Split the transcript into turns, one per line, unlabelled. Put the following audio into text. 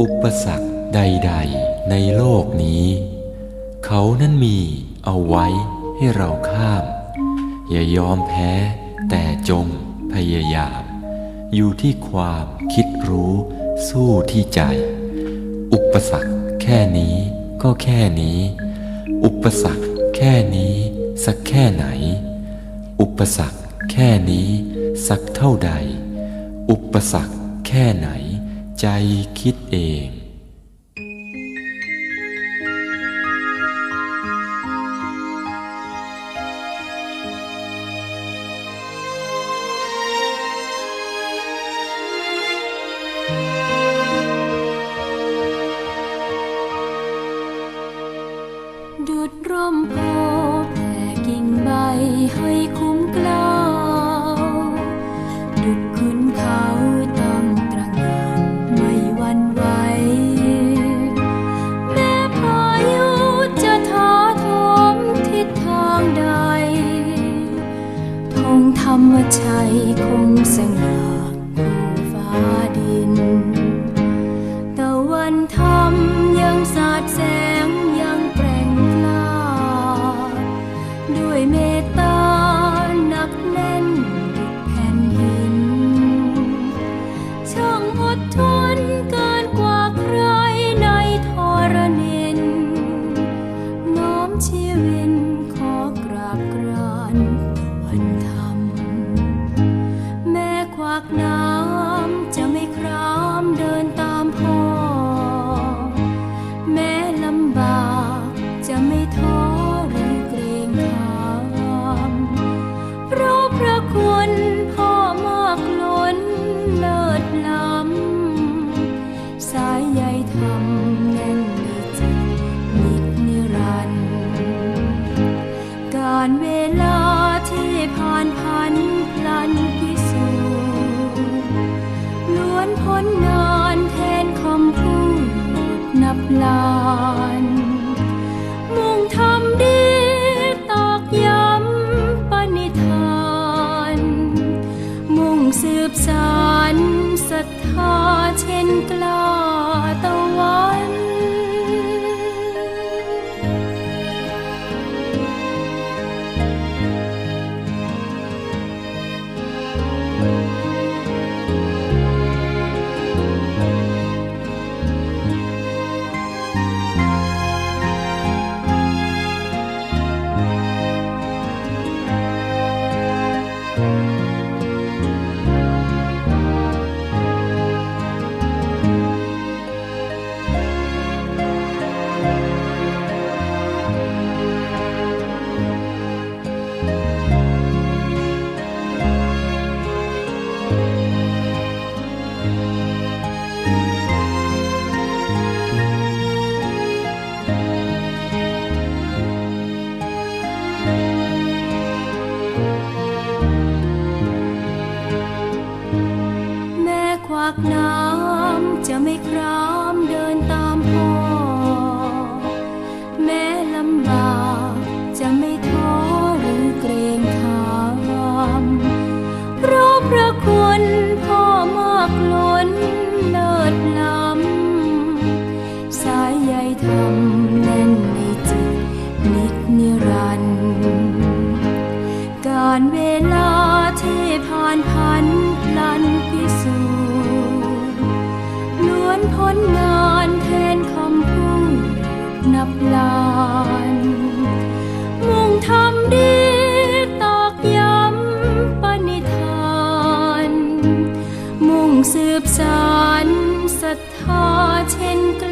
อุปสรรคใด ๆ ในโลกนี้ เขานั้นมีเอาไว้ให้เราข้าม อย่ายอมแพ้แต่จงพยายาม อยู่ที่ความคิดรู้สู้ที่ใจ อุปสรรคแค่นี้ก็แค่นี้ อุปสรรคแค่นี้สักแค่ไหน อุปสรรคแค่นี้สักเท่าใด อุปสรรค ค่ไหน ใจคิดเอง
ดุดร่มโพแผ่กิ่งใบให้คุ้มกล้าวดุด ลาน มุ่งทำดีตอกย้ำปณิธาน มุ่งสืบสารศรัทธาเช่นกล้าตะวัน ม้ควักน้ำจะไม่ครามเดินตามพ่อ แม้ลำบากจะไม่ท้อหรือเกรงขามเพราะพระคุณพ่อมากล้นเลิศล้ำ สายใยธรรมแน่นในจิตนิดนิรันดร์การเวลาที่ผ่านพันพลันพิสูจน์ ล้วนนานแทนคำพูดนับล้าน มุ่งทำดีตอกย้ำปณิธาน มุ่งสืบสารศรัทธาเช่นก